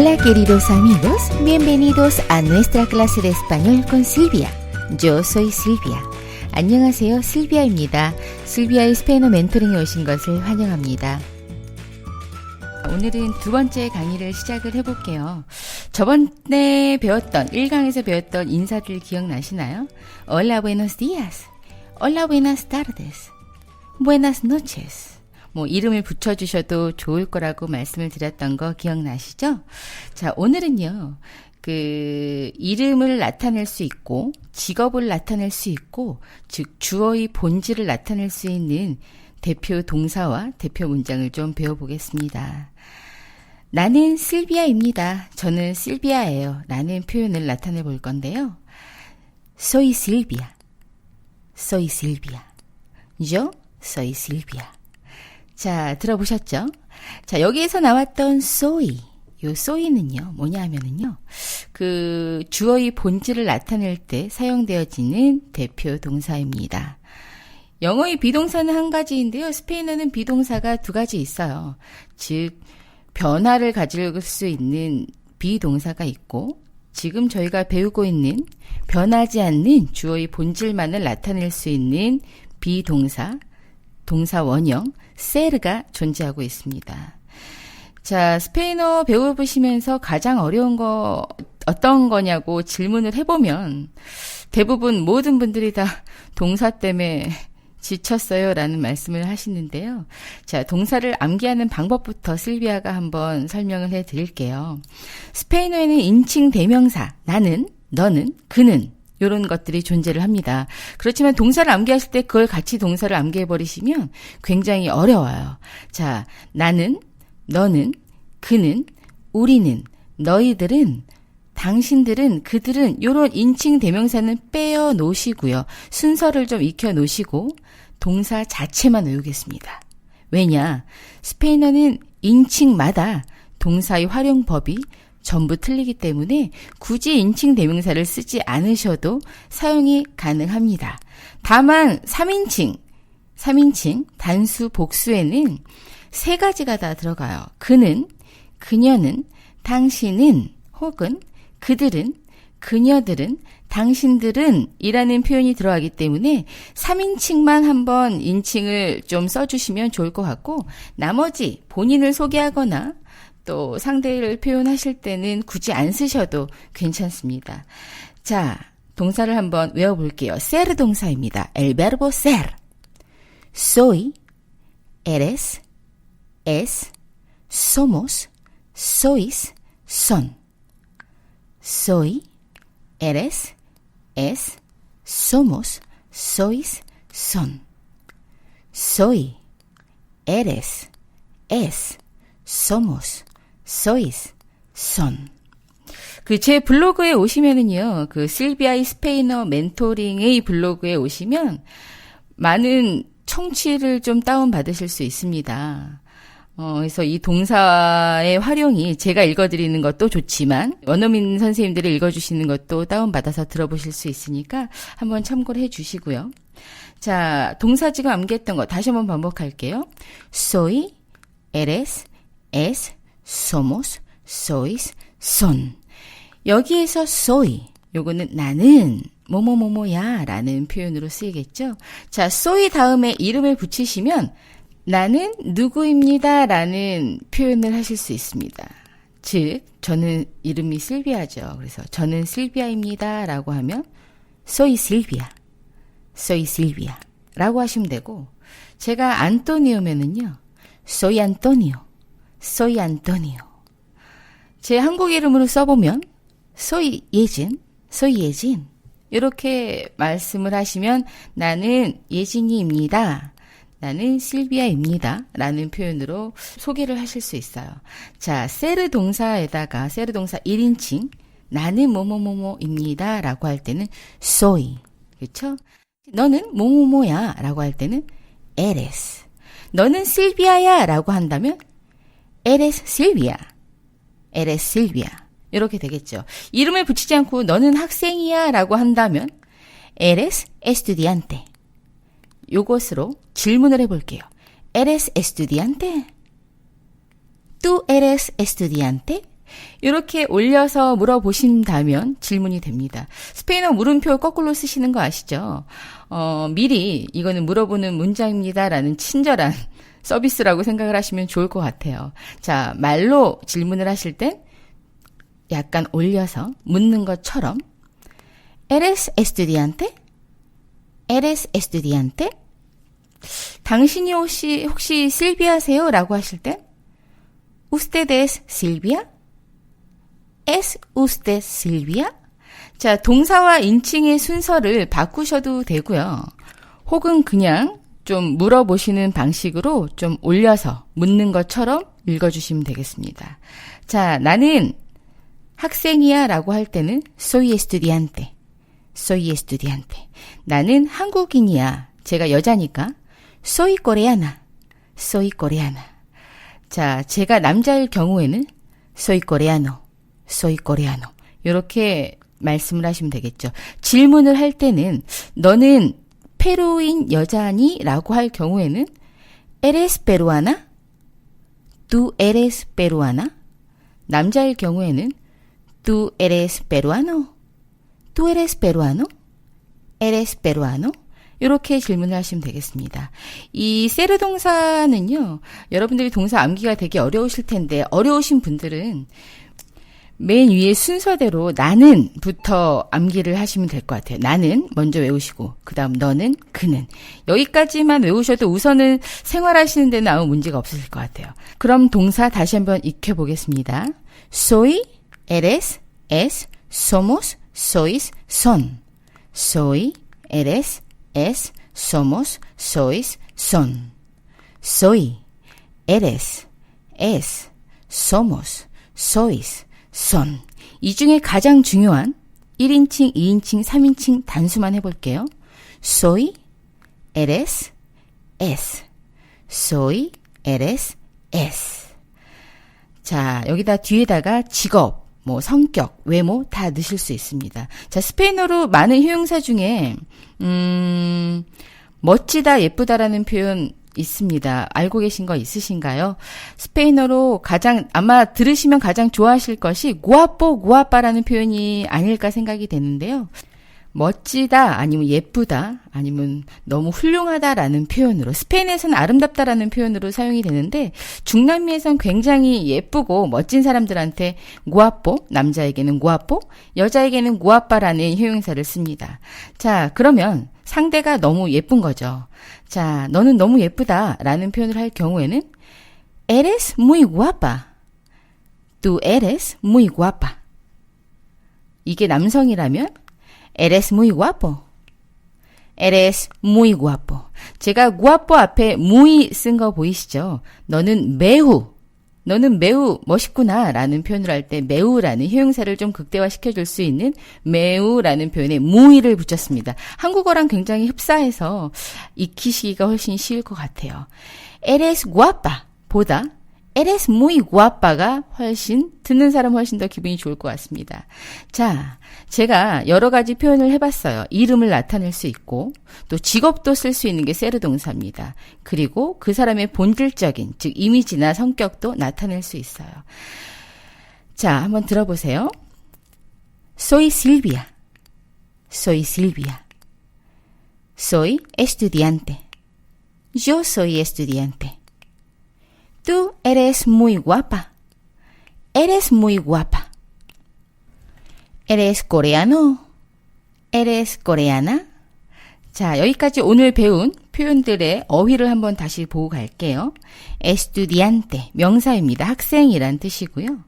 Hola queridos amigos, bienvenidos a nuestra clase de español con Silvia. Yo soy Silvia. 안녕하세요, 실비아입니다. 실비아의 스페인어 멘토링에 오신 것을 환영합니다. 오늘은 두 번째 강의를 시작을 해볼게요. 저번에 배웠던, 1강에서 배웠던 인사들 기억나시나요? Hola, buenos días. Hola, buenas tardes. Buenas noches. 뭐 이름을 붙여주셔도 좋을 거라고 말씀을 드렸던 거 기억나시죠? 자, 오늘은요. 그 이름을 나타낼 수 있고 직업을 나타낼 수 있고 즉 주어의 본질을 나타낼 수 있는 대표 동사와 대표 문장을 좀 배워보겠습니다. 나는 실비아입니다. 저는 실비아예요. 라는 표현을 나타내 볼 건데요. Soy Silvia. Soy Silvia. Yo soy Silvia. 자, 들어보셨죠? 자, 여기에서 나왔던 soy. 요 soy는요, 뭐냐 하면은요, 그 주어의 본질을 나타낼 때 사용되어지는 대표 동사입니다. 영어의 비동사는 한 가지인데요. 스페인어는 비동사가 두 가지 있어요. 즉, 변화를 가질 수 있는 비동사가 있고, 지금 저희가 배우고 있는 변하지 않는 주어의 본질만을 나타낼 수 있는 비동사, 동사 원형, 세르가 존재하고 있습니다. 자, 스페인어 배워보시면서 가장 어려운 거 어떤 거냐고 질문을 해보면 대부분 모든 분들이 다 동사 때문에 지쳤어요 라는 말씀을 하시는데요. 자, 동사를 암기하는 방법부터 실비아가 한번 설명을 해 드릴게요. 스페인어에는 인칭 대명사, 나는, 너는, 그는, 이런 것들이 존재를 합니다. 그렇지만 동사를 암기하실 때 그걸 같이 동사를 암기해 버리시면 굉장히 어려워요. 자, 나는, 너는, 그는, 우리는, 너희들은, 당신들은, 그들은 요런 인칭 대명사는 빼어 놓으시고요. 순서를 좀 익혀 놓으시고 동사 자체만 외우겠습니다. 왜냐? 스페인어는 인칭마다 동사의 활용법이 전부 틀리기 때문에 굳이 인칭 대명사를 쓰지 않으셔도 사용이 가능합니다. 다만 3인칭, 3인칭 단수 복수에는 세 가지가 다 들어가요. 그는, 그녀는, 당신은 혹은 그들은, 그녀들은, 당신들은 이라는 표현이 들어가기 때문에 3인칭만 한번 인칭을 좀 써주시면 좋을 것 같고 나머지 본인을 소개하거나 또 상대를 표현하실 때는 굳이 안 쓰셔도 괜찮습니다. 자, 동사를 한번 외워볼게요. ser 동사입니다. el verbo ser. soy, eres, es, somos, sois, son. soy, eres, es, somos, sois, son. soy, eres, es, somos, sois, son. 그 제 블로그에 오시면은요, 그 실비아의 스페인어 멘토링의 블로그에 오시면 많은 청취를 좀 다운 받으실 수 있습니다. 어, 그래서 이 동사의 활용이 제가 읽어드리는 것도 좋지만 원어민 선생님들이 읽어주시는 것도 다운받아서 들어보실 수 있으니까 한번 참고를 해주시고요. 자, 동사 지금 암기했던 거 다시 한번 반복할게요. soy, eres, es, somos, sois, son. 여기에서 soy, 요거는 나는 뭐뭐뭐뭐야 라는 표현으로 쓰이겠죠. 자, soy 다음에 이름을 붙이시면 나는 누구입니다 라는 표현을 하실 수 있습니다. 즉, 저는 이름이 실비아죠. 그래서 저는 실비아입니다 라고 하면 soy Silvia, soy Silvia 라고 하시면 되고 제가 안토니오면은요. soy Antonio, soy Antonio. 제 한국 이름으로 써보면 soy 예진, soy 예진 이렇게 말씀을 하시면 나는 예진이입니다. 나는 실비아입니다. 라는 표현으로 소개를 하실 수 있어요. 자, 세르 동사에다가 세르 동사 1인칭 나는 뭐뭐뭐뭐입니다. 라고 할 때는 soy. 그렇죠? 너는 뭐뭐뭐야. 라고 할 때는 eres. 너는 실비아야. 라고 한다면 eres Silvia. eres Silvia. 이렇게 되겠죠. 이름을 붙이지 않고 너는 학생이야. 라고 한다면 eres estudiante. 요것으로 질문을 해볼게요. ¿Eres estudiante? ¿Tú eres estudiante? 이렇게 올려서 물어보신다면 질문이 됩니다. 스페인어 물음표 거꾸로 쓰시는 거 아시죠? 어, 미리 이거는 물어보는 문장입니다라는 친절한 서비스라고 생각을 하시면 좋을 것 같아요. 자, 말로 질문을 하실 땐 약간 올려서 묻는 것처럼 ¿Eres estudiante? ¿Eres estudiante? 당신이 혹시 혹시 실비아세요? 라고 하실 때 ¿Usted es Silvia? ¿Es usted Silvia? 자, 동사와 인칭의 순서를 바꾸셔도 되고요. 혹은 그냥 좀 물어보시는 방식으로 좀 올려서 묻는 것처럼 읽어주시면 되겠습니다. 자, 나는 학생이야 라고 할 때는 soy estudiante. soy estudiante. 나는 한국인이야. 제가 여자니까 soy coreana. soy coreana. 자, 제가 남자일 경우에는 soy coreano. soy coreano. 이렇게 말씀을 하시면 되겠죠. 질문을 할 때는 너는 페루인 여자니? 라고 할 경우에는 eres peruana? tú eres peruana? 남자일 경우에는 tú eres peruano? tú eres peruano? eres peruano? 이렇게 질문을 하시면 되겠습니다. 이 세르 동사는요, 여러분들이 동사 암기가 되게 어려우실 텐데, 어려우신 분들은 맨 위에 순서대로 나는부터 암기를 하시면 될 것 같아요. 나는 먼저 외우시고, 그 다음 너는, 그는. 여기까지만 외우셔도 우선은 생활하시는 데는 아무 문제가 없으실 것 같아요. 그럼 동사 다시 한번 익혀 보겠습니다. soy, eres, es, somos, sois, son. soy, eres, es, somos, sois, son. soy, eres, es, somos, sois, son. 이 중에 가장 중요한 1인칭, 2인칭, 3인칭 단수만 해볼게요. soy, eres, es. soy, eres, es. 자, 여기다 뒤에다가 직업, 뭐 성격, 외모 다 넣으실 수 있습니다. 자, 스페인어로 많은 효용사 중에 음 멋지다, 예쁘다라는 표현 있습니다. 알고 계신 거 있으신가요? 스페인어로 가장 아마 들으시면 가장 좋아하실 것이 구아뽀 구아빠라는 표현이 아닐까 생각이 되는데요. 멋지다 아니면 예쁘다 아니면 너무 훌륭하다라는 표현으로 스페인에서는 아름답다라는 표현으로 사용이 되는데 중남미에선 굉장히 예쁘고 멋진 사람들한테 구아뽀 남자에게는 구아뽀 여자에게는 구아빠라는 효용사를 씁니다. 자 그러면 상대가 너무 예쁜 거죠. 자 너는 너무 예쁘다 라는 표현을 할 경우에는 eres muy guapa. tú eres muy guapa. 이게 남성이라면 Eres muy guapo. Eres muy guapo. 제가 guapo 앞에 muy 쓴 거 보이시죠? 너는 매우, 너는 매우 멋있구나 라는 표현을 할 때 매우라는 효용사를 좀 극대화시켜 줄 수 있는 매우라는 표현에 무이를 붙였습니다. 한국어랑 굉장히 흡사해서 익히시기가 훨씬 쉬울 것 같아요. Eres guapa 보다 eres muy guapa가 훨씬 듣는 사람 훨씬 더 기분이 좋을 것 같습니다. 자, 제가 여러 가지 표현을 해봤어요. 이름을 나타낼 수 있고 또 직업도 쓸 수 있는 게 세르 동사입니다. 그리고 그 사람의 본질적인 즉 이미지나 성격도 나타낼 수 있어요. 자, 한번 들어보세요. Soy Silvia. Soy Silvia. Soy estudiante. Yo soy estudiante. Tú eres muy guapa. Eres muy guapa. ¿Eres coreano? ¿Eres coreana? 자, 여기까지 오늘 배운 표현들의 어휘를 한번 다시 보고 갈게요. estudiante, 명사입니다. 학생이란 뜻이고요.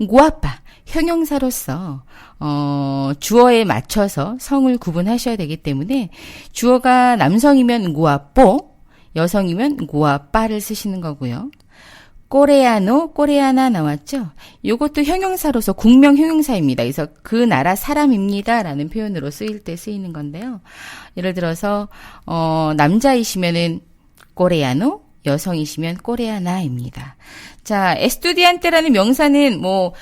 guapa, 형용사로서, 어, 주어에 맞춰서 성을 구분하셔야 되기 때문에 주어가 남성이면 guapo, 여성이면 guapa를 쓰시는 거고요. 꼬레아노, 꼬레아나 나왔죠? 요것도 형용사로서 국명 형용사입니다. 그래서 그 나라 사람입니다. 라는 표현으로 쓰일 때 쓰이는 건데요. 예를 들어서, 어, 남자이시면은 꼬레아노, 여성이시면 꼬레아나입니다. 자, 에스투디안테라는 명사는 뭐,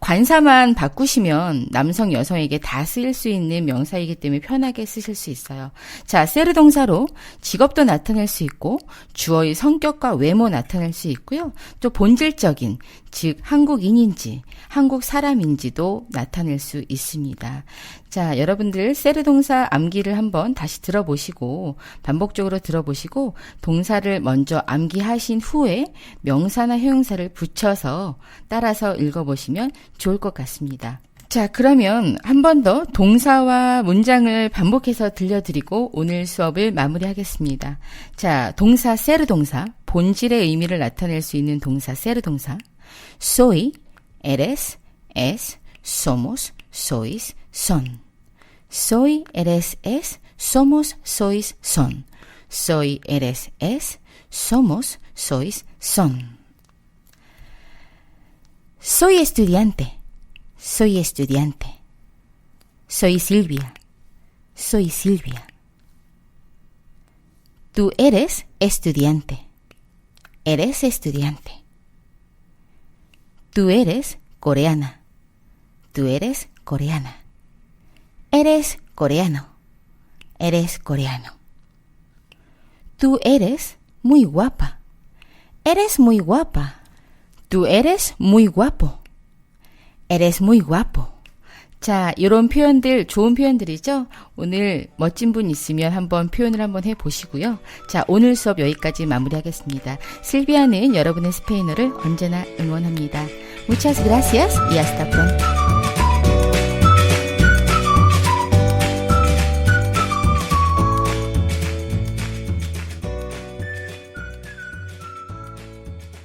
관사만 바꾸시면 남성, 여성에게 다 쓰일 수 있는 명사이기 때문에 편하게 쓰실 수 있어요. 자, 세르 동사로 직업도 나타낼 수 있고 주어의 성격과 외모 나타낼 수 있고요. 또 본질적인 즉 한국인인지 한국 사람인지도 나타낼 수 있습니다. 자, 여러분들 세르 동사 암기를 한번 다시 들어보시고 반복적으로 들어보시고 동사를 먼저 암기하신 후에 명사나 형용사를 붙여서 따라서 읽어보시면 좋을 것 같습니다. 자, 그러면 한 번 더 동사와 문장을 반복해서 들려드리고 오늘 수업을 마무리하겠습니다. 자, 동사 세르 동사, 본질의 의미를 나타낼 수 있는 동사 세르 동사. soy, eres, es, somos, sois, son. Soy, eres, es, somos, sois, son. Soy, eres, es, somos, sois, son. Soy estudiante. Soy estudiante. Soy Silvia. Soy Silvia. Tú eres estudiante. Eres estudiante. Tú eres coreana. Tú eres coreana. Eres coreano. Eres coreano. Tú eres muy guapa. Eres muy guapa. Tú eres muy guapo. eres muy guapo. 자, 이런 표현들 좋은 표현들이죠. 오늘 멋진 분 있으면 한번 표현을 한번 해 보시고요. 자, 오늘 수업 여기까지 마무리하겠습니다. 실비아는 여러분의 스페인어를 언제나 응원합니다. Muchas gracias y hasta pronto.